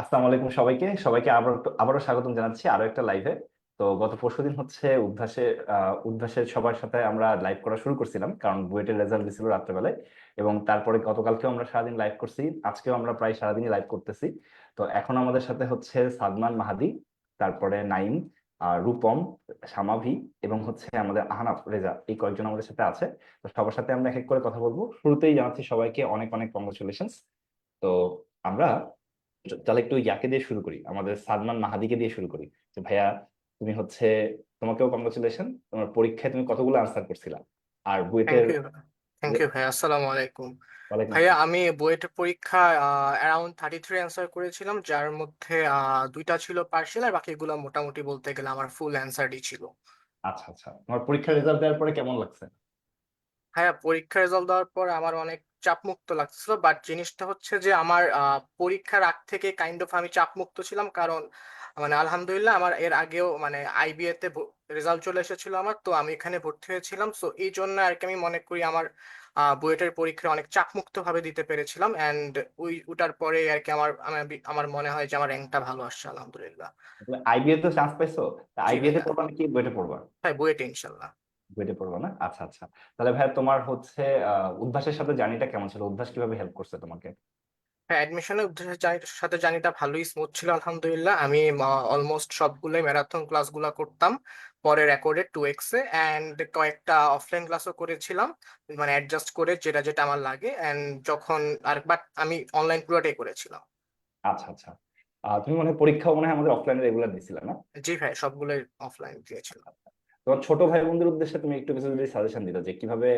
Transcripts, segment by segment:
আসসালামু আলাইকুম সবাইকে। সবাইকে আবার আবারও স্বাগতম জানাচ্ছি আরও একটা লাইভে তো গত পরশুদিন হচ্ছে উদ্ভাসে উদ্ভাসের সবার সাথে আমরা লাইভ করা শুরু করছিলাম, কারণ বুয়েটের রেজাল্ট দিছিল রাত্রেবেলায়। এবং তারপরে গতকালকেও আমরা সারাদিন লাইভ করছি, আজকেও আমরা প্রায় সারাদিনই লাইভ করতেছি। তো এখন আমাদের সাথে হচ্ছে সাদমান মাহাদি, তারপরে নাইম রূপম, সামাভি, এবং হচ্ছে আমাদের আহনাফ রেজা, এই কয়েকজন আমাদের সাথে আছে। তো সবার সাথে আমরা এক এক করে কথা বলব। শুরুতেই জানাচ্ছি সবাইকে অনেক অনেক কংগ্রেচুলেশনস তো আমরা তাহলে একটু ইয়াকে দিয়ে শুরু করি আমাদের সাদমান মাহাদিকে দিয়ে শুরু করি যে ভাইয়া তুমি হচ্ছে তোমাকেও কংগ্রেচুলেশন তোমার পরীক্ষায় তুমি কতগুলো আনসার করছিলা? আর বুয়েটের থ্যাংক ইউ ভাইয়া আসসালামু আলাইকুম। ভাইয়া আমি বুয়েটের পরীক্ষায় অ্যারাউন্ড থার্টি থ্রি অ্যান্সার করেছিলাম যার মধ্যে দুইটা ছিল পার্সিয়াল আর বাকিগুলো মোটামুটি বলতে গেলে আমার ফুল অ্যান্সারই ছিল। আচ্ছা আচ্ছা। তোমার পরীক্ষার রেজাল্ট দেওয়ার পরে কেমন লাগছে? হ্যাঁ পরীক্ষার রেজাল্ট দেওয়ার পর আমার অনেক চাপমুক্ত লাগছিল বাট জিনিসটা হচ্ছে যে আমার পরীক্ষার আগ থেকে কাইন্ড অফ আমি চাপমুক্ত ছিলাম। কারণ মানে আলহামদুলিল্লাহ আমার এর আগেও মানে আইবিএ তে রেজাল্ট চলে এসেছিল আমার। তো আমি এখানে ভর্তি হয়েছিলাম। সো এই জন্য আর কি আমি মনে করি আমার বুয়েটের পরীক্ষা অনেক চাপমুক্ত ভাবে দিতে পেরেছিলাম। অ্যান্ড ওই ওটার পরে আর কি আমার আমার মনে হয় যে আমার র্যাঙ্কটা ভালো আসছে আলহামদুলিল্লাহ। আইবিএ তো চান্স পাইছো? আইবিএ তে পড়বা নাকি বুয়েটে পড়বা? হ্যাঁ বুয়েটে ইনশাল্লাহ। বুয়েটে পড়বা না? আচ্ছা আচ্ছা। তাহলে ভাইয়া তোমার হচ্ছে উদ্ভাসের সাথে জার্নিটা কেমন ছিল? উদ্ভাস কীভাবে হেল্প করছে তোমাকে? হ্যাঁ অ্যাডমিশনের সাথে জার্নিটা ভালোই স্মুথ ছিল আলহামদুলিল্লাহ। আমি অলমোস্ট সবগুলোই ম্যারাথন ক্লাসগুলো করতাম পরে রেকর্ডেড টু এক্সে অ্যান্ড কয়েকটা অফলাইন ক্লাসও করেছিলাম মানে অ্যাডজাস্ট করে যেটা যেটা আমার লাগে অ্যান্ড যখন আর বাট আমি অনলাইন পুরোটাই করেছিলাম। আচ্ছা আচ্ছা। তুমি মনে হয় পরীক্ষাও মনে হয় আমাদের অফলাইনে রেগুলার দিছিলে না? জি ভাই সবগুলোই অফলাইন দিয়েছিলাম। তোমার ছোট ভাই বোনদের উদ্দেশ্যে তুমি একটু কিছু যদি সাজেশন দিতে যে কীভাবে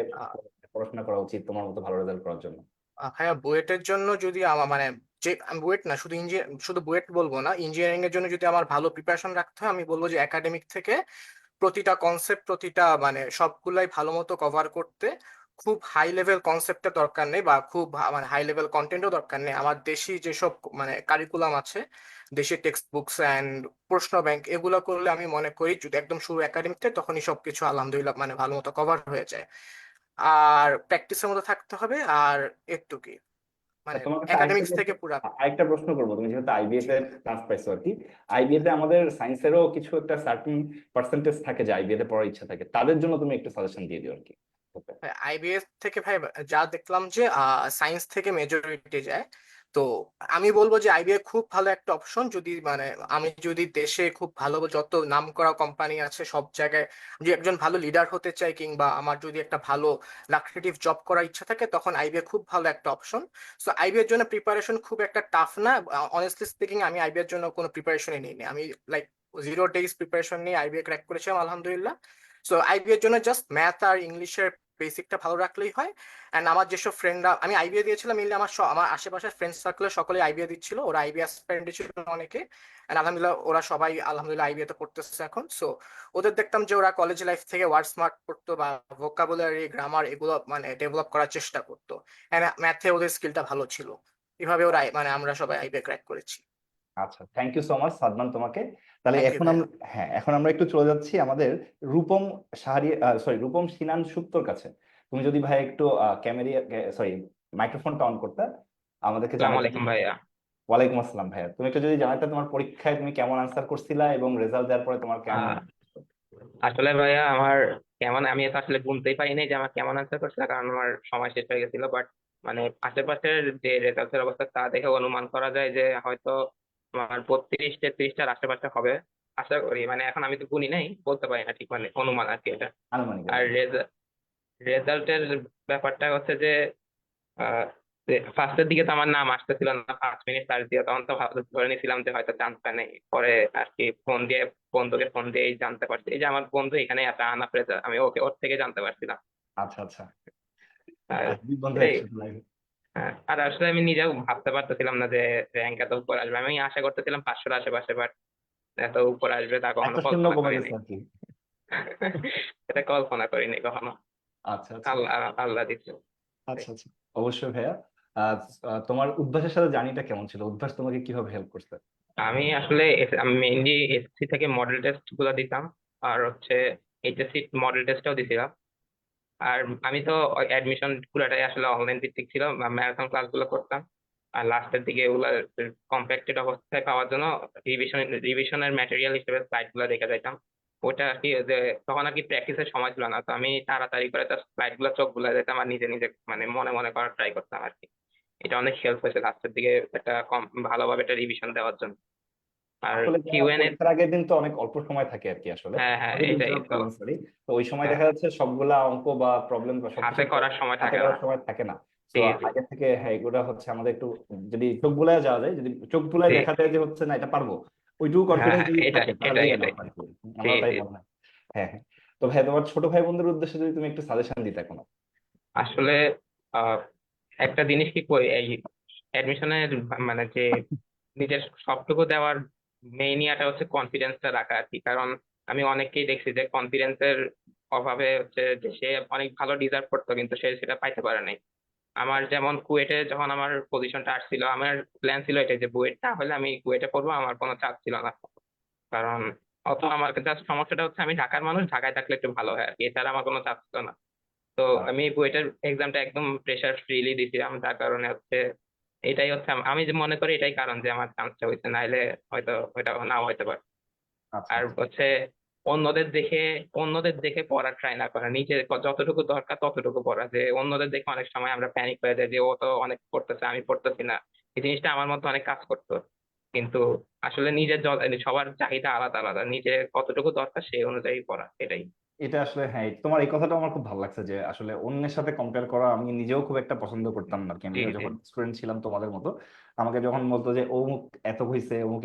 পড়াশোনা করা উচিত তোমার মতো ভালো রেজাল্ট করার জন্য? হ্যাঁ ভাইয়া বুয়েটের জন্য যদি আমার মানে যে বুয়েট না শুধু ইঞ্জিনিয়ার শুধু বুয়েট বলব না ইঞ্জিনিয়ারিং এর জন্য যদি আমার ভালো প্রিপারেশন রাখতে হয় আমি বলব যে একাডেমিক থেকে প্রতিটা কনসেপ্ট প্রতিটা মানে সবগুলাই ভালো মতো কভার করতে খুব হাই লেভেল কনসেপ্টের দরকার নেই বা খুব মানে হাই লেভেল কন্টেন্টও দরকার নেই। আমার দেশি যেসব মানে কারিকুলাম আছে দেশি টেক্সট বুকস অ্যান্ড প্রশ্ন ব্যাংক এগুলো করলে আমি মনে করি যদি একদম শুরু একাডেমিতে তখনই সবকিছু আলহামদুলিল্লাহ মানে ভালো মতো কভার হয়ে যায়। আর প্র্যাকটিসের মতো থাকতে হবে আর একটু কি? মানে একাডেমিক্স থেকে পুরা আরেকটা প্রশ্ন করব। তুমি যেহেতু আইবিএ জি তে চান্স পাইছো আর কি আইবিএ তে আমাদের সায়েন্সেরও কিছু একটা সার্টেন পার্সেন্টেজ থাকে যে আইবিএ তে পড়ার ইচ্ছা থাকে তাদের জন্য তুমি একটু সাজেশন দিয়ে দিও আর কি। আইবিএস থেকে ভাই, যা দেখলাম যে সায়েন্স থেকে মেজরিটি যায়। তো আমি বলব যে আইবিএ খুব ভালো একটা অপশন যদি মানে আমি যদি দেশে খুব ভালো যত নাম করা কোম্পানি আছে, সব জায়গায় যদি একজন ভালো লিডার হতে চাই কিংবা আমার যদি একটা ভালো লাক্রেটিভ জব করার ইচ্ছা থাকে, তখন আইবিএ খুব ভালো একটা অপশন সো আইবিএ এর জন্য প্রিপারেশন খুব একটা টাফ না। অনেস্টলি স্পিকিং আমি আইবিএ এর জন্য কোনো প্রিপারেশনই নিইনি। আমি লাইক জিরো ডেজ প্রিপারেশন নিয়ে আইবিএ ক্র্যাক করেছিলাম, আলহামদুলিল্লাহ। সো আইবি এর জন্য জাস্ট ম্যাথ আর ইংলিশের বেসিকটা ভালো রাখলেই হয়। অ্যান্ড আমার যেসব ফ্রেন্ডরা আমি আইবিএ দিয়েছিলাম মেনলি আমার আমার আশেপাশের ফ্রেন্ড সার্কেলে সকলে আইবিএ দিচ্ছিল। ওরা আইবি অ্যাসপিরেন্ট ছিল অনেকে। অ্যান্ড আলহামদুলিল্লাহ ওরা সবাই আলহামদুলিল্লাহ আইবিএ তে পড়তেছে এখন। সো ওদের দেখতাম যে ওরা কলেজ লাইফ থেকে ওয়ার্ড স্মার্ট পড়তো বা ভোকাবুলারি গ্রামার এগুলো মানে ডেভেলপ করার চেষ্টা করতো। অ্যান্ড ম্যাথে ওদের স্কিলটা ভালো ছিল। এভাবে ওরা মানে আমরা সবাই আইবিএ ক্র্যাক করেছি। আচ্ছা thank you so much Sadman তোমাকে। তাহলে এখন আমরা হ্যাঁ এখন আমরা একটু চলে যাচ্ছি আমাদের রূপম সাহারি সরি রূপম সিনান সুপ্তর কাছে। তুমি যদি ভাই একটু ক্যামেরা সরি মাইক্রোফোনটা অন করতে আমাদেরকে আলাইকুম ভাইয়া। ওয়ালাইকুম আসসালাম ভাইয়া। তুমি একটু যদি জানাতে তোমার পরীক্ষায় তুমি কেমন আনসার করছিলা এবং রেজাল্ট দেওয়ার পরে তোমার কেমন আসলে ভাইয়া আমার কেমন আমি তো আসলে গুনতেই পারিনি যে আমার কেমন আনসার করছিল কারণ আমার সময় শেষ হয়ে গেছিল বাট মানে আশেপাশের যে রেজাল্টের অবস্থা তা দেখে অনুমান করা যায় যে হয়তো আমার বত্রিশ তেত্রিশটার আশেপাশে হবে। আশা করি মানে এখন আমি তো গুনি নাই বলতে পারি না ঠিক মানে অনুমান আর কি এটা। আর রেজাল্টের ব্যাপারটা হচ্ছে যে ফার্স্টের দিকে তো আমার নাম আসতেছিল না পাঁচ মিনিট চার্জ দিয়ে তখন তো ধরে নিয়েছিলাম যে হয়তো চান্সটা নেই। পরে আর কি ফোন দিয়ে বন্ধুকে ফোন দিয়েই জানতে পারছি। এই যে আমার বন্ধু এখানে আছে আহনাফ রেজা আমি ওকে ওর থেকে জানতে পারছিলাম। আচ্ছা আচ্ছা। হ্যাঁ, আর আসলে আমি নিজেও ভাবতে পারতেছিলাম না যে র্যাঙ্ক এত উপর আসবে। আমি আশা করতেছিলাম পাঁচশোর আশেপাশে বাট এত উপর আসবে তা কখনো কল্পনা করিনি। এটা কল্পনা করিনি কখনো। আচ্ছা আচ্ছা। আল্লাহ আল্লাহ দিচ্ছে। আচ্ছা আচ্ছা। অবশ্যই ভাইয়া। তোমার উদ্ভাসের সাথে জার্নিটা কেমন ছিল? উদ্ভাস তোমাকে কীভাবে হেল্প করছে? আমি আসলে মেইনলি এসএসসি থেকে মডেল টেস্টগুলো দিতাম আর হচ্ছে এইচএসসি মডেল টেস্টটাও দিছিলাম। আর আমি তো অ্যাডমিশন পুরোটাই আসলে অনলাইন ভিত্তিক ছিল ম্যারাথন ক্লাসগুলো করতাম। আর লাস্টের দিকে ওগুলা কম্প্যাক্টেড অবস্থায় পাওয়ার জন্য রিভিশন রিভিশনের ম্যাটেরিয়াল হিসেবে স্লাইডগুলো রেখে যাইতাম। ওটা আর কি যে তখন আর কি প্র্যাকটিসের সময় ছিল না, তো আমি তাড়াতাড়ি করে স্লাইডগুলো চোখগুলা যেতাম আর নিজে নিজে মানে মনে মনে করার ট্রাই করতাম আর কি। এটা অনেক হেল্প হয়েছে লাস্টের দিকে একটা কম ভালোভাবে একটা রিভিশন দেওয়ার জন্য। আর আসলে কিউ এন আগের দিন তো অনেক অল্প সময় থাকে আর কি আসলে। হ্যাঁ হ্যাঁ এটাই তো তো। ওই সময় হ্যাঁ। দেখা যাচ্ছে সবগুলা অঙ্ক বা প্রবলেম বা হাতে করার সময় থাকে না। সময় থাকে না। আগে থেকে হ্যাঁ এগুলো হচ্ছে আমাদের একটু যদি চোখ বুলায় যাওয়া যায় যদি চোখ বুলায় দেখা যায় যে হচ্ছে না এটা পারব। ওইটুকু কনফিডেন্স হ্যাঁ যদি এটাই থাকে আমার তাই মনে হয়। হ্যাঁ হ্যাঁ। তো ভাই তোমার ছোট ভাই বোনদের উদ্দেশ্যে যদি তুমি একটু সাজেশন দিতে কোনো। আসলে আহ, একটা জিনিস কি এই অ্যাডমিশনের মানে যে নিজের সবটুকু দেওয়ার মেইন ইয়াটা হচ্ছে কনফিডেন্সটা রাখা আর কি কারণ আমি অনেককেই দেখছি যে কনফিডেন্সের অভাবে হচ্ছে যে সে অনেক ভালো ডিজার্ভ করতো কিন্তু সে সেটা পাইতে পারে নাই। আমার যেমন কুয়েটে যখন আমার পজিশনটা আসছিল আমার প্ল্যান ছিল এটাই যে বুয়েটটা হলে আমি কুয়েটে পড়ব আমার কোনো চাপ ছিল না। কারণ অত আমার জাস্ট সমস্যাটা হচ্ছে আমি ঢাকার মানুষ ঢাকায় থাকলে একটু ভালো হয় আর কি এছাড়া আমার কোনো চাপ ছিল না। তো আমি বুয়েটের এক্সামটা একদম প্রেশার ফ্রিলি দিছিলাম যার কারণে হচ্ছে এটাই হচ্ছে আমি যে মনে করি এটাই কারণ যে আমার চান্সটা হয়েছে নাইলে হয়তো ওইটা নাও হইতে পারে। আচ্ছা আর হচ্ছে অন্যদের দেখে অন্যদের দেখে পড়ার ট্রাই না করা নিজের যতটুকু দরকার ততটুকু পড়া। যে অন্যদের দেখে অনেক সময় আমরা প্যানিক হয়ে যাই যে ও তো অনেক পড়তেছে আমি পড়তেছি না। এই জিনিসটা আমার মধ্যে অনেক কাজ করতো। কিন্তু আসলে নিজের সবার চাহিদা আলাদা আলাদা। নিজের কতটুকু দরকার সেই অনুযায়ী পড়া এটাই। এটা আসলে হ্যাঁ তোমার এই কথাটা আমার খুব ভালো লাগছে যে আসলে অন্যের সাথে কম্পেয়ার করা আমি নিজেও খুব একটা পছন্দ করতাম না। আমি যখন স্টুডেন্ট ছিলাম তোমাদের মতো আমাকে যখন বলতো যে অমুক এত হয়েছে অমুক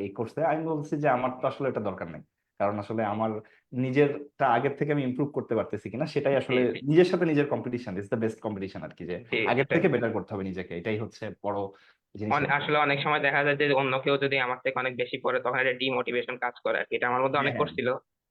এই করছে আমি বলছি যে আমার তো আসলে এটা দরকার নেই। কারণ আসলে আমার নিজেরটা আগের থেকে আমি ইমপ্রুভ করতে পারতেছি কিনা সেটাই আসলে নিজের সাথে নিজের competition is the best competition আর কি যে আগের থেকে বেটার করতে হবে নিজেকে এটাই হচ্ছে বড় আসলে অনেক সময় দেখা যায় যে অন্য কেউ যদি আমার থেকে অনেক বেশি পড়ে তখন এটা ডিমোটিভেশন কাজ করে আর কি এটা আমার মধ্যে অনেক করছিল হ্যাঁ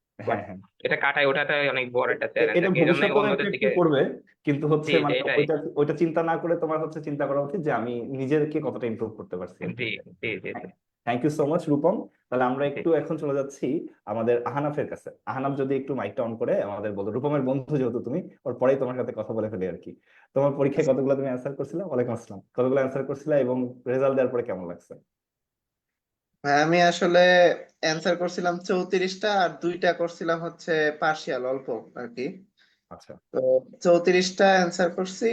এটা কাটায় ওঠাটাই অনেক বড় একটা চ্যালেঞ্জ। এটা ভবিষ্যতে অন্যদের দিকে করবে কিন্তু হচ্ছে মানে ওইটা ওইটা চিন্তা না করে তোমার হচ্ছে চিন্তা করা উচিত যে আমি নিজেকে কতটা ইমপ্রুভ করতে পারছি জি জি জি জি। Thank you so much Rupam. তাহলে আমরা একটু এখন চলে যাচ্ছি আমাদের আহানাফের কাছে। আহানাফ যদি একটু মাইকটা অন করে আমাদের বলো রূপমের বন্ধু যেহেতু তুমি ওর পরেই তোমার সাথে কথা বলে ফেলি আর কি। তোমার পরীক্ষায় কতগুলো তুমি অ্যান্সার করছিলে? ওয়ালাইকুম আসসালাম। কতগুলো অ্যান্সার করছিলে এবং রেজাল্ট দেওয়ার পরে কেমন লাগছে? ভাই আমি আসলে অ্যান্সার করছিলাম চৌত্রিশটা আর দুইটা করছিলাম হচ্ছে পার্শিয়াল অল্প আর কি আচ্ছা। তো চৌত্রিশটা অ্যান্সার করছি।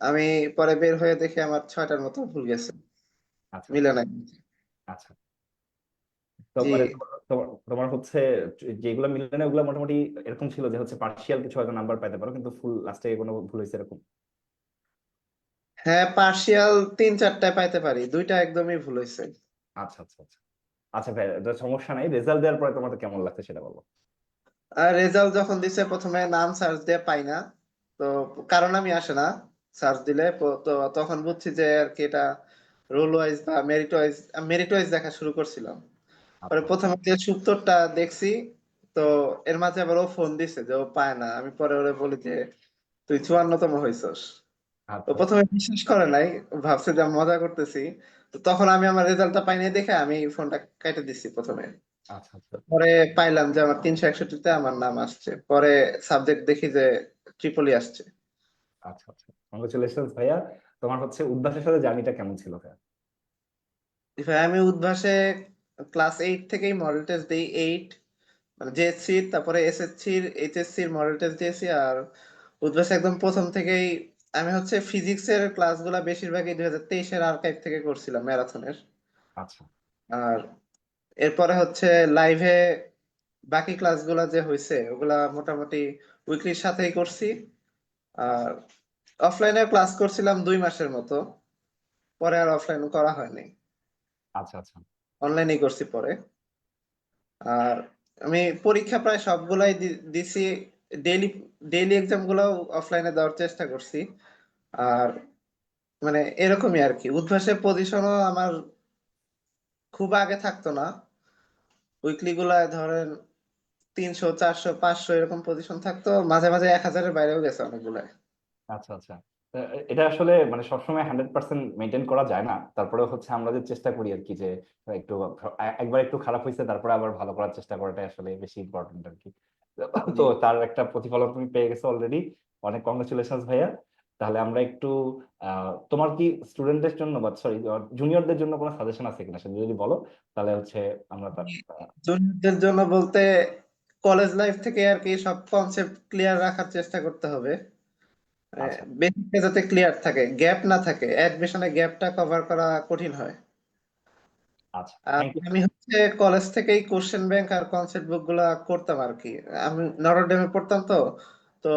আমি পরে বের হয়ে দেখি আমার ছয়টার মতো ভুল গেছে। আচ্ছা। মিলে নাই। আচ্ছা। তো জি। মানে তোমার হচ্ছে যেগুলো মিলে না ওগুলো মোটামুটি এরকম ছিল যে হচ্ছে পার্শিয়াল কিছু হয়তো নাম্বার পাইতে পারো কিন্তু ফুল লাস্টে কোনো ভুল হয়েছে এরকম? হ্যাঁ পার্শিয়াল তিন চারটায় পাইতে পারি। দুইটা একদমই ভুল হয়েছে। আচ্ছা আচ্ছা আচ্ছা। আচ্ছা ভাই সমস্যা নাই। রেজাল্ট দেওয়ার পরে তোমার কেমন লাগছে সেটা বলো। আর রেজাল্ট যখন দিছে প্রথমে নাম সার্চ দিয়ে পাই না। তো কারণ আমি আসে না সার্চ দিলে। তো তখন বুঝছি যে আর কি এটা রোল ওয়াইজ বা মেরিট ওয়াইজ মেরিট ওয়াইজ দেখা শুরু করছিলাম। পরে আচ্ছা। প্রথমে যে দেখছি তো এর মাঝে আবার ও ফোন দিছে যে ও পায় না। আমি পরে ওরে বলি যে তুই চুয়ান্নতম হইছস। তো আচ্ছা। প্রথমে বিশ্বাস করে নাই ভাবছে যে মজা করতেছি। তো তখন আমি আমার রেজাল্টটা পাই নাই দেখে আমি ফোনটা কেটে দিছি প্রথমে। আচ্ছা আচ্ছা। পরে পাইলাম যে আমার তিনশো একষট্টিতে আমার নাম আসছে। পরে সাবজেক্ট দেখি যে ট্রিপলি আসছে। আচ্ছা আচ্ছা। ভাইয়া। তোমার হচ্ছে উদ্ভাসের সাথে জার্নিটা কেমন ছিল ভাইয়া? ভাই আমি উদ্ভাসে ক্লাস এইট থেকেই মডেল টেস্ট দিই এইট মানে জেএসসি তারপরে এসএসসি এইচএসসি এর মডেল টেস্ট দিয়েছি আর উদ্ভাসে একদম প্রথম থেকেই আমি হচ্ছে ফিজিক্সের ক্লাসগুলা বেশিরভাগই দুই হাজার তেইশের আর্কাইভ থেকে করছিলাম ম্যারাথনের। আচ্ছা। আর এরপরে হচ্ছে লাইভে বাকি ক্লাসগুলা যে হয়েছে ওগুলা মোটামুটি উইকলির সাথেই করছি। আর অফলাইনে ক্লাস করছিলাম দুই মাসের মতো পরে আর অফলাইন করা হয়নি। আচ্ছা আচ্ছা। অনলাইনেই করছি পরে। আর আমি পরীক্ষা প্রায় সবগুলাই দিছি ডেইলি ডেইলি এক্সাম গুলাও অফলাইনে দেওয়ার চেষ্টা করছি। আর মানে এরকমই আর কি। উদ্ভাসের পজিশনও আমার খুব আগে থাকতো না। উইকলি গুলায় ধরেন তিনশো, চারশো, পাঁচশো এরকম পজিশন থাকতো। মাঝে মাঝে এক হাজারের বাইরেও গেছে অনেকগুলাই আচ্ছা আচ্ছা। এটা আসলে মানে সবসময় হান্ড্রেড পার্সেন্ট মেনটেন করা যায় না। তারপরে হচ্ছে আমরা যে চেষ্টা করি আর কি যে একটু, একবার একটু খারাপ হয়েছে তারপরে আবার ভালো করার চেষ্টা করাটাই আসলে বেশি ইম্পর্টেন্ট আর কি। তো তার একটা প্রতিফলন তুমি পেয়ে গেছো অলরেডি অনেক কংগ্রেচুলেশনস ভাইয়া। তাহলে আমরা একটু তোমার কি স্টুডেন্টদের জন্য বা সরি জুনিয়রদের জন্য কোনো সাজেশন আছে কিনা সেটা যদি বলো তাহলে হচ্ছে আমরা তার জুনিয়রদের জন্য বলতে কলেজ লাইফ থেকে আর কি সব কনসেপ্ট ক্লিয়ার রাখার চেষ্টা করতে হবে। আচ্ছা। বেসিকটা যাতে ক্লিয়ার থাকে গ্যাপ না থাকে অ্যাডমিশনে গ্যাপটা কভার করা কঠিন হয়। আচ্ছা থ্যাংক ইউ আমি হচ্ছে কলেজ থেকেই কোশ্চেন ব্যাংক আর কনসেপ্ট বুকগুলা করতাম আর কি। আমি নটরডেমে পড়তাম তো তো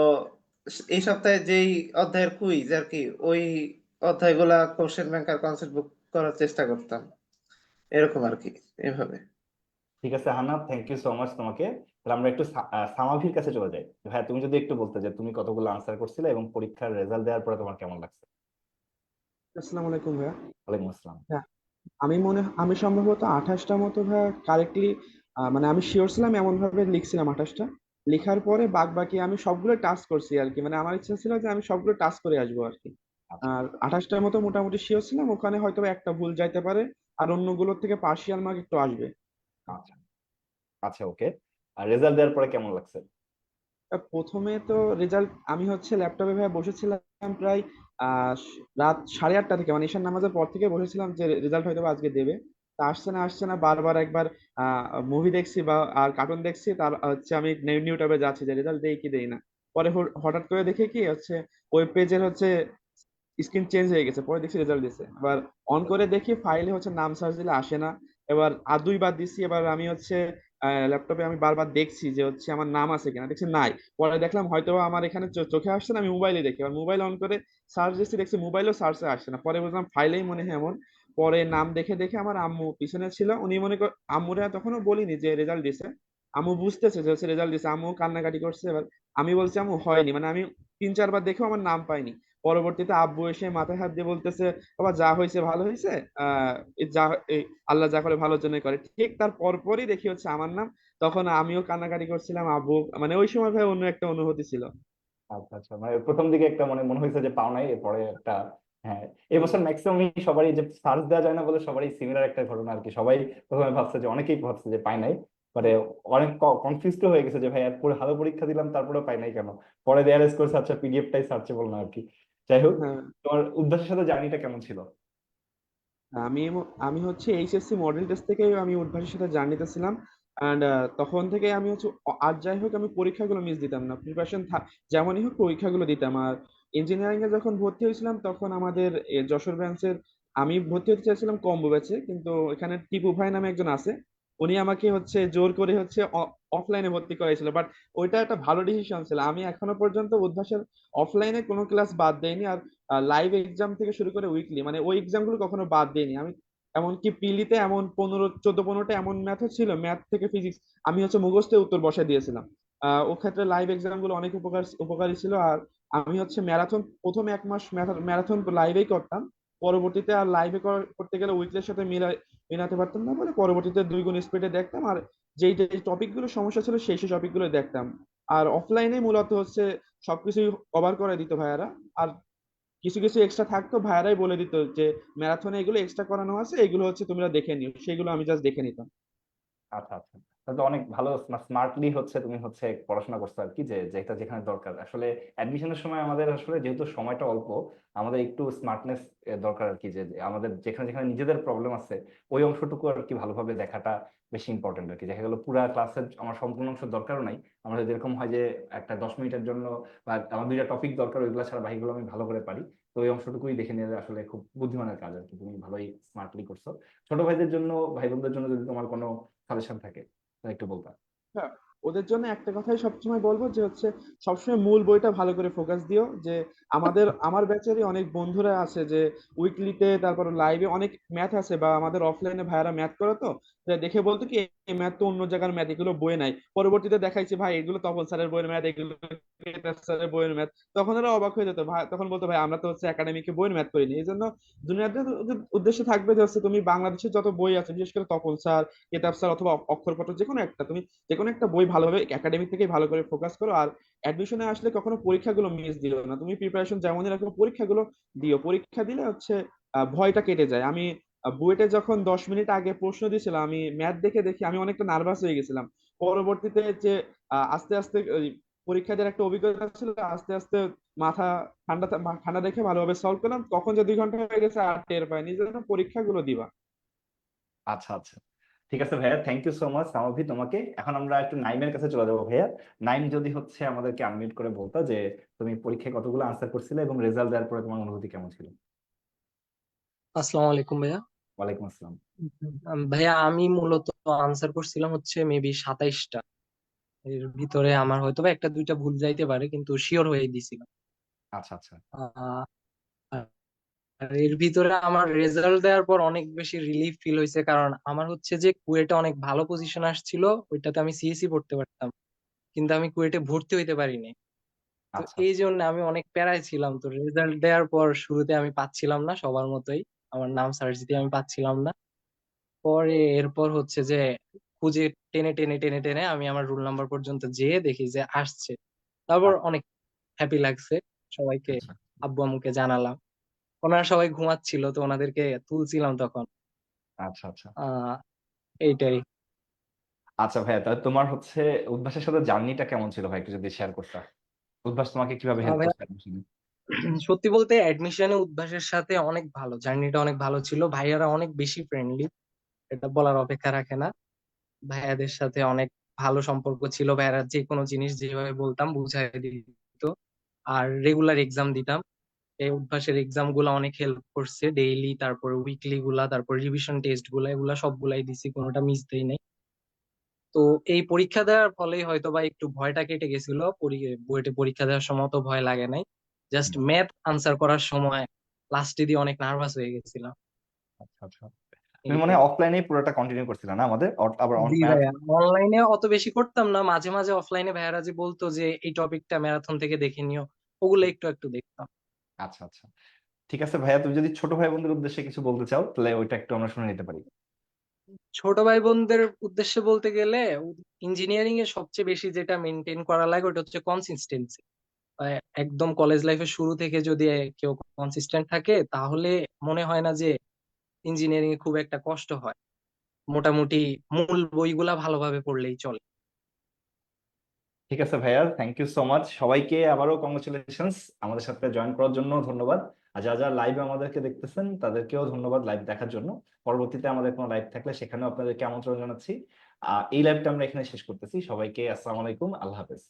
এই সপ্তাহে যেই অধ্যায়ের কুইজ আর কি ওই অধ্যায়গুলা কোশ্চেন ব্যাংক আর কনসেপ্ট বুক করার চেষ্টা করতাম। এরকম আর কি এভাবে ঠিক আছে Hannat thank you so much তোমাকে। তাহলে আমরা একটু সামাভির কাছে চলে যাই। ভাইয়া তুমি যদি একটু বলতে যে তুমি কতগুলো আনসার করছিলে এবং পরীক্ষার রেজাল্ট দেওয়ার পরে তোমার কেমন লাগছে? আসসালামু আলাইকুম ভাইয়া। ওয়ালাইকুম আসসালাম। হ্যাঁ আমি মনে আমি সম্ভবত আঠাশটা মতো ভাইয়া কারেক্টলি মানে আমি শিওর ছিলাম এমন ভাবে লিখছিলাম আঠাশটা। লেখার পরে বাদ বাকি আমি সবগুলো টাচ করছি আর কি। মানে আমার ইচ্ছা ছিল যে আমি সবগুলো টাচ করে আসব আর কি। আচ্ছা। আর আঠাশটার মতো মোটামুটি শিওর ছিলাম ওখানে হয়তো একটা ভুল যাইতে পারে আর অন্যগুলোর থেকে পার্শিয়াল মার্ক একটু আসবে। আচ্ছা। আচ্ছা ওকে আর রেজাল্ট দেওয়ার পরে কেমন লাগছে? প্রথমে তো রেজাল্ট আমি হচ্ছে ল্যাপটপে ভাই বসেছিলাম প্রায় রাত সাড়ে আটটা থেকে মানে ঈশান নামাজের পর থেকে বসেছিলাম যে রেজাল্ট হয়তো আজকে দেবে। তা আসছে না আসছে না, বারবার একবার মুভি দেখছি বা, আর কার্টুন দেখছি, তার হচ্ছে আমি নিউ ইউটিউবে যাচ্ছি, যে রেজাল্ট দেই কি দেই না। পরে হঠাৎ করে দেখে কি হচ্ছে ওয়েব পেজের হচ্ছে স্ক্রিন চেঞ্জ হয়ে গেছে, পরে দেখছি রেজাল্ট দিছে। এবার অন করে দেখি ফাইলে হচ্ছে নাম সার্চ দিলে আসে না। এবার আর দুইবার দিছি, এবার আমি হচ্ছে ল্যাপটপে আমি বারবার দেখছি যে হচ্ছে আমার নাম আছে কিনা। দেখছি নাই। পরে দেখলাম হয়তো আমার এখানে চোখে আসছে না, আমি মোবাইলে দেখি। এবার মোবাইল অন করে সার্চ দিচ্ছি, দেখছি মোবাইলও সার্চে আসছে না। পরে বুঝলাম ফাইলেই মনে হয় এমন। পরে নাম দেখে দেখে আমার আম্মু পিছনে ছিল। উনি মনে কর আম্মুরা তখনও বলিনি যে রেজাল্ট দিছে। আম্মু বুঝতেছে যে হচ্ছে রেজাল্ট দিছে। আম্মু কান্নাকাটি করছে। এবার আমি বলছি, আম্মু, হয়নি। মানে আমি তিন, চারবার দেখেও আমার নাম পাইনি। পরবর্তীতে আব্বু এসে মাথায় হাত দিয়ে বলতেছে, বাবা, যা হয়েছে ভালো হয়েছে? আহ যা আল্লাহ যা করে ভালোর জন্যই করে। ঠিক তার পরপরই দেখি হচ্ছে আমার নাম, তখন আমিও কান্নাকাটি করছিলাম, আব্বু মানে ওই সময় ভাই অন্য একটা অনুভূতি ছিল। আচ্ছা আচ্ছা মানে প্রথম দিকে একটা মানে মনে হয়েছে যে পাও নাই, এরপরে একটা হ্যাঁ এবছর ম্যাক্সিমাম সবারই যে সার্চ দেওয়া যায় না বলে সবারই সিমিলার একটা ঘটনা আর কি। সবাই প্রথমে ভাবছে যে, অনেকেই ভাবছে যে পাই নাই মানে অনেক কনফিউজড হয়ে গেছে যে, ভাই পুরো ভালো পরীক্ষা দিলাম তারপরে পাই নাই কেন? পরে দেয়ার করছে আচ্ছা পিডিএফটাই সার্চেবল না আর কি। যাই হোক হ্যাঁ। তোমার উদ্ভাসের সাথে জার্নিটা কেমন ছিল? আমি আমি হচ্ছে এইচএসসি মডেল টেস্ট থেকে আমি উদ্ভাসের সাথে জার্নিতে ছিলাম। অ্যান্ড তখন থেকে আমি হচ্ছে অ- আর যাই হোক আমি পরীক্ষাগুলো মিস দিতাম না। প্রিপারেশন যেমনই হোক পরীক্ষাগুলো দিতাম। আর ইঞ্জিনিয়ারিং এ যখন ভর্তি হয়েছিলাম তখন আমাদের এ, যশোর ব্রাঞ্চের আমি ভর্তি হতে চাইছিলাম কম্বো ব্যাচে কিন্তু এখানে টিপু ভাই নামে একজন আছে। উনি আমাকে হচ্ছে জোর করে হচ্ছে অফলাইনে ভর্তি করাইছিল। বাট ওইটা একটা ভালো ডিসিশন ছিল। আমি এখনও পর্যন্ত উদ্ভাসের অফলাইনে কোনো ক্লাস বাদ দেয়নি আর লাইভ এক্সাম থেকে শুরু করে উইকলি মানে ওই এক্সামগুলো কখনো বাদ দেয়নি আমি এমনকি পিলিতে এমন পনেরো, চোদ্দ পনেরোটা এমন ম্যাথও ছিল ম্যাথ থেকে ফিজিক্স আমি হচ্ছে মুখস্থে উত্তর বসায় দিয়েছিলাম। আহ, ও ক্ষেত্রে লাইভ এক্সামগুলো অনেক উপকার, উপকারী ছিল আর আমি হচ্ছে ম্যারাথন প্রথম এক মাস ম্যারাথন লাইভেই করতাম। পরবর্তীতে আর লাইভে করতে গেলে উইকলির সাথে মিলাই মেলাতে পারতাম না বলে পরবর্তীতে দুই গুণ স্পিডে দেখতাম, আর যেই যে টপিকগুলো সমস্যা ছিল সেই সেই টপিকগুলো দেখতাম। আর অফলাইনে মূলত হচ্ছে সবকিছুই কভার করে দিত ভাইয়ারা, আর কিছু কিছু এক্সট্রা থাকতো ভাইয়ারাই বলে দিত যে ম্যারাথনে এগুলো এক্সট্রা করানো আছে, এগুলো হচ্ছে তোমরা দেখে নিও। সেগুলো আমি জাস্ট দেখে নিতাম। আচ্ছা আচ্ছা। তাহলে অনেক ভালো স্মার্টলি হচ্ছে তুমি হচ্ছে পড়াশোনা করছ আর কি, যে, যেটা যেখানে দরকার। আসলে অ্যাডমিশনের সময় আমাদের আসলে যেহেতু সময়টা অল্প, আমাদের একটু স্মার্টনেস দরকার আর কি, যে আমাদের যেখানে যেখানে নিজেদের প্রবলেম আছে, ওই অংশটুকু আর কি ভালোভাবে দেখাটা বেশি ইম্পর্টেন্ট আর কি। দেখা গেল পুরা ক্লাসের আমার সম্পূর্ণ অংশ দরকারও নাই। আমার যেরকম হয় যে, একটা দশ মিনিটের জন্য বা আমার দুইটা টপিক দরকার, ওইগুলো ছাড়া বাকিগুলো আমি ভালো করে পারি, তো ওই অংশটুকুই দেখে নিয়ে আসলে খুব বুদ্ধিমানের কাজ আর কি, তুমি ভালোই স্মার্টলি করছ। ছোট ভাইদের জন্য, ভাই বোনদের জন্য যদি তোমার কোনো সাজেশন থাকে। একটু বলতে হ্যাঁ, ওদের জন্য একটা কথাই সবসময় বলব যে হচ্ছে সবসময় মূল বইটা ভালো করে ফোকাস দিও যে আমাদের আমার ব্যাচেরই অনেক বন্ধুরা আছে যে উইকলিতে তারপর লাইভে অনেক ম্যাথ আছে বা আমাদের অফলাইনে ভাইয়ারা ম্যাথ করে তো দেখে বলতো কি এই ম্যাথ তো অন্য জায়গার ম্যাথ এগুলো বই নাই। পরবর্তীতে দেখাইছে ভাই এগুলো তপন স্যারের বইয়ের ম্যাথ এগুলো কেতাব স্যারের বইয়ের ম্যাথ, তখন ওরা অবাক হয়ে যেত তখন বলতো, ভাই, আমরা তো হচ্ছে একাডেমিকে বইয়ের ম্যাথ করিনি। এই জন্য উদ্দেশ্য থাকবে যে হচ্ছে তুমি যত বই আছে, বিশেষ করে তপন স্যার, কেতাব স্যার অথবা যে কোনো একটা, তুমি যে কোনো একটা বই ভালোভাবে একাডেমিক থেকে ভালো করে ফোকাস করো আর অ্যাডমিশনে আসলে কখনো পরীক্ষাগুলো মিস দিও না। তুমি প্রিপারেশন যেমনই রাখো, পরীক্ষাগুলো দিও। পরীক্ষা দিলে হচ্ছে ভয়টা কেটে যায়। আমি বুয়েটে যখন দশ মিনিট আগে প্রশ্ন দিয়েছিলাম, আমি ম্যাথ দেখে দেখি আমি অনেকটা নার্ভাস হয়ে গেছিলাম। পরবর্তীতে যে আস্তে আস্তে ওই পরীক্ষা দেওয়ার একটা অভিজ্ঞতা ছিল আস্তে আস্তে মাথা ঠান্ডা ঠান্ডা রেখে ভালোভাবে সলভ করলাম। তখন যে দুই ঘণ্টা হয়ে গেছে আর টের পাইনি। জন্য পরীক্ষাগুলো দিবা। আচ্ছা আচ্ছা। ঠিক আছে ভাইয়া thank you so much Samavi তোমাকে। এখন আমরা একটু নাইমের কাছে চলে যাব ভাইয়া। নাইম যদি হচ্ছে আমাদেরকে আনমিউট করে বলতো যে তুমি পরীক্ষায় কতগুলো আনসার করছিলে এবং রেজাল্ট দেওয়ার পরে তোমার অনুভূতি কেমন ছিল? আসসালামু আলাইকুম ভাইয়া। ওয়ালাইকুম আসসালাম। ভাইয়া আমি মূলত আনসার করছিলাম হচ্ছে মেবি সাতাইশটা। এর ভিতরে আমার হয়তো বা একটা দুইটা ভুল যাইতে পারে কিন্তু শিওর হয়ে দিছিলাম আচ্ছা আচ্ছা। আর এর ভিতরে আমার রেজাল্ট দেওয়ার পর অনেক বেশি রিলিফ ফিল হয়েছে কারণ আমার হচ্ছে যে কুয়েটে অনেক ভালো পজিশন আসছিল ওইটাতে আমি সিএসসি পড়তে পারতাম কিন্তু আমি কুয়েটে ভর্তি হইতে পারিনি। তো আচ্ছা। এই জন্য আমি অনেক প্যারায় ছিলাম তো রেজাল্ট দেওয়ার পর শুরুতে আমি পাচ্ছিলাম না সবার মতোই আমার নাম সার্চ দিয়ে আমি পাচ্ছিলাম না। পরে এরপর হচ্ছে যে খুঁজে টেনে টেনে টেনে টেনে আমি আমার রোল নাম্বার পর্যন্ত যেয়ে দেখি যে আসছে। তারপর অনেক হ্যাপি লাগছে সবাইকে আচ্ছা। আব্বু আম্মুকে জানালাম। ওনারা সবাই ঘুমাচ্ছিল তো ওনাদেরকে তুলছিলাম তখন। আচ্ছা আচ্ছা। এইটাই। আচ্ছা ভাইয়া তাহলে তোমার হচ্ছে উদ্ভাসের সাথে জার্নিটা কেমন ছিল ভাই? একটু যদি শেয়ার করতে। উদ্ভাস তোমাকে কীভাবে হেল্প করছে সত্যি বলতে অ্যাডমিশনে উদ্ভাসের সাথে অনেক ভালো জার্নিটা অনেক ভালো ছিল। ভাইয়ারা অনেক বেশি ফ্রেন্ডলি এটা বলার অপেক্ষা রাখে না। ভাইয়াদের সাথে অনেক ভালো সম্পর্ক ছিল। ভাইয়ারা যে কোনো জিনিস যেভাবে বলতাম বুঝাই দিত। আর রেগুলার এক্সাম দিতাম। এই অভ্যাসের এক্সামগুলা অনেক হেল্প করছে ডেইলি তারপর উইকলি গুলা, তারপর রিভিশন টেস্টগুলা, এগুলা সবগুলাই দিছি, কোনোটা মিস দেই নাই। তো এই পরীক্ষা দেওয়ার ফলে হয়তো বা একটু ভয়টা কেটে গেছিল। বুয়েটে পরীক্ষা দেওয়ার সময় তো ভয় লাগে নাই। জাস্ট ম্যাথ আনসার করার সময় লাস্টে দিয়ে অনেক নার্ভাস হয়ে গেছিলাম। আচ্ছা আচ্ছা। তুমি মনে হয় অফলাইনে পুরোটা কন্টিনিউ করছিলে না আমাদের? আবার অনলাইনে অত বেশি করতাম না। মাঝে মাঝে অফলাইনে ভাইয়ারা যে বলতো যে এই টপিকটা ম্যারাথন থেকে দেখে নিও। ওগুলো একটু একটু দেখতাম। আচ্ছা আচ্ছা। ঠিক আছে ভাইয়া তুমি যদি ছোট ভাই বোনদের উদ্দেশ্যে কিছু বলতে চাও তাহলে ওইটা একটু আমরা শুনে নিতে পারি। ছোট ভাই বোনদের উদ্দেশ্যে বলতে গেলে ইঞ্জিনিয়ারিং এ সবচেয়ে বেশি যেটা মেনটেন করা লাগে ওটা হচ্ছে কনসিস্টেন্সি একদম কলেজ লাইফের শুরু থেকে যদি কেউ কনসিস্টেন্ট থাকে তাহলে মনে হয় না যে ইঞ্জিনিয়ারিং এ খুব একটা কষ্ট হয়। মোটামুটি মূল বইগুলা ভালোভাবে পড়লেই চলে। ঠিক আছে ভাইয়া থ্যাংক ইউ সো মাচ সবাইকে আবারও কংগ্রেচুলেশনস আমাদের সাথে জয়েন করার জন্য ধন্যবাদ। আর যা যারা লাইভে আমাদেরকে দেখতেছেন তাদেরকেও ধন্যবাদ লাইভ দেখার জন্য। পরবর্তীতে আমাদের কোনো লাইভ থাকলে সেখানেও আপনাদেরকে আমন্ত্রণ জানাচ্ছি। এই লাইভটা আমরা এখানে শেষ করতেছি। সবাইকে আসসালামু আলাইকুম। আল্লাহ হাফেজ।